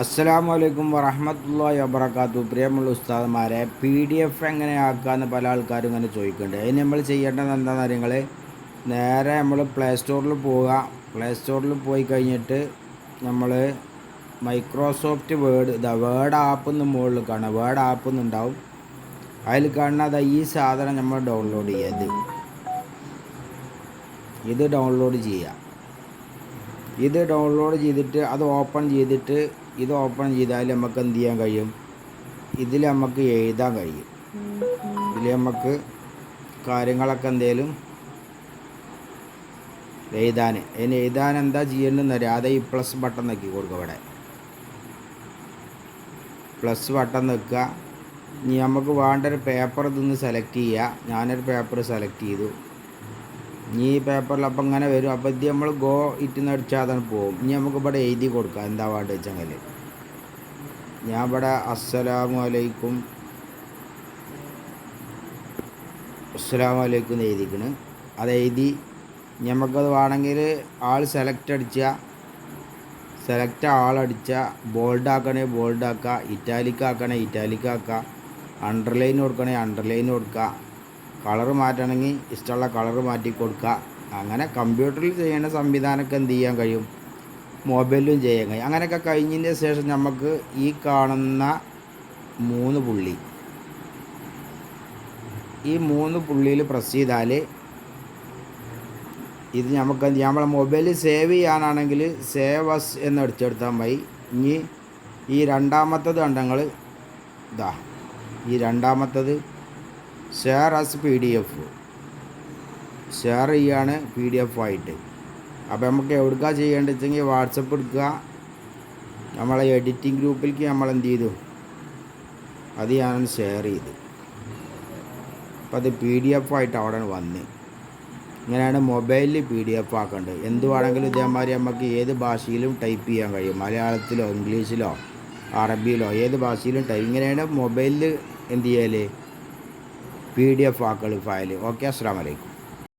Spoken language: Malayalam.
അസ്സലാമു വലൈക്കും വറഹമത്തല്ലാഹി വബർക്കാത്തു പ്രിയമുള്ള ഉസ്താദന്മാരെ പി ഡി എഫ് എങ്ങനെ ആക്കാമെന്ന് പല ആൾക്കാരും ഇങ്ങനെ ചോദിക്കുന്നുണ്ട്. അതിന് നമ്മൾ ചെയ്യേണ്ടത് എന്താണെന്ന് അറിയങ്ങൾ നേരെ നമ്മൾ പ്ലേ സ്റ്റോറിൽ പോവുക. പ്ലേ സ്റ്റോറിൽ പോയി കഴിഞ്ഞിട്ട് നമ്മൾ മൈക്രോസോഫ്റ്റ് വേർഡ് ഇതാ വേർഡ് ആപ്പ് എന്ന് മുകളിൽ കാണാം വേർഡ് ആപ്പ് എന്നുണ്ടാവും അതിൽ കാണുന്നത് ഈ സാധനം നമ്മൾ ഡൗൺലോഡ് ചെയ്യുക. ഇത്. ഇത് ഡൗൺലോഡ് ചെയ്യുക. ഇത് ഡൗൺലോഡ് ചെയ്തിട്ട് അത് ഓപ്പൺ ചെയ്തിട്ട് ഇത് ഓപ്പൺ ചെയ്താൽ നമുക്ക് എന്ത് ചെയ്യാൻ കഴിയും? ഇതിൽ നമുക്ക് എഴുതാൻ കഴിയും. ഇതിൽ നമുക്ക് കാര്യങ്ങളൊക്കെ എന്തേലും എഴുതാൻ. അതിന് എഴുതാൻ എന്താ ചെയ്യേണ്ടതെന്ന് അറിയാം അത് ഈ പ്ലസ് ബട്ടൺ നോക്കി കൊടുക്കുക ഇവിടെ. പ്ലസ് ബട്ടൺ നിൽക്കുക. ഇനി നമുക്ക് വേണ്ട ഒരു പേപ്പർ ഇതൊന്ന് സെലക്ട് ചെയ്യുക. ഞാനൊരു പേപ്പർ സെലക്ട് ചെയ്തു. ഇനി ഈ പേപ്പറിൽ അപ്പം ഇങ്ങനെ വരും. അപ്പോൾ ഇത് നമ്മൾ ഗോ ഇറ്റുന്ന് അടിച്ചാൽ അതാണ് പോകും. ഇനി നമുക്ക് ഇവിടെ എഴുതി കൊടുക്കാം. എന്താ വേണ്ടത് വെച്ചെങ്കിൽ ഞാൻ ഇവിടെ അസ്സലാമു അലൈക്കും. അസ്സലാമു അലൈക്കും എഴുതിക്കണ്. അത് എഴുതി നമുക്കത് വേണമെങ്കിൽ ആൾ സെലക്ട് അടിച്ചാൽ സെലക്ട് ആളടിച്ച ബോൾഡ് ആക്കണേ ബോൾഡ് ആക്കുക ഇറ്റാലിക് ആക്കണേ ഇറ്റാലിക് അണ്ടർലൈൻ കൊടുക്കണേ അണ്ടർലൈൻ കൊടുക്കുക കളർ മാറ്റണമെങ്കിൽ ഇഷ്ടമുള്ള കളർ മാറ്റി കൊടുക്കുക. അങ്ങനെ കമ്പ്യൂട്ടറിൽ ചെയ്യേണ്ട സംവിധാനമൊക്കെ എന്ത് ചെയ്യാൻ കഴിയും? മൊബൈലിലും ചെയ്യാൻ കഴിയും. അങ്ങനെയൊക്കെ കഴിഞ്ഞതിന് ശേഷം നമുക്ക് ഈ കാണുന്ന മൂന്ന് പുള്ളി. ഈ മൂന്ന് പുള്ളിയിൽ പ്രസ് ചെയ്താൽ ഇത് നമുക്ക് നമ്മളെ മൊബൈലിൽ സേവ് ചെയ്യാനാണെങ്കിൽ സേവ് അസ് എന്ന് അടിച്ചെടുത്താൽ മതി. ഇനി ഈ രണ്ടാമത്തത് കണ്ടങ്ങൾ ഇതാ ഈ രണ്ടാമത്തത് share as P D F share ചെയ്യാണ് പി ഡി എഫ് ആയിട്ട്. അപ്പോൾ നമുക്ക് എവിടുക്ക ചെയ്യേണ്ടത് വെച്ചെങ്കിൽ വാട്സപ്പ് എടുക്കുക. നമ്മളെ എഡിറ്റിംഗ് ഗ്രൂപ്പിലേക്ക് നമ്മൾ എന്ത് ചെയ്തു? അത് ഞാൻ ഷെയർ ചെയ്ത്. അപ്പോൾ അത് പി ഡി എഫ് ആയിട്ട് അവിടെ വന്ന്. ഇങ്ങനെയാണ് മൊബൈലിൽ പി ഡി എഫ് ആക്കേണ്ടത്. എന്ത് വേണമെങ്കിലും ഇതേമാതിരി നമുക്ക് ഏത് ഭാഷയിലും ടൈപ്പ് ചെയ്യാൻ കഴിയും. മലയാളത്തിലോ ഇംഗ്ലീഷിലോ അറബിയിലോ ഏത് ഭാഷയിലും ടൈപ്പ് ഇങ്ങനെയാണ് മൊബൈലിൽ എന്ത് ചെയ്യൽ പി ഡി എഫ് ആക്കൾ ഫയൽ ഓക്കെ അസ്സാം വലൈക്കും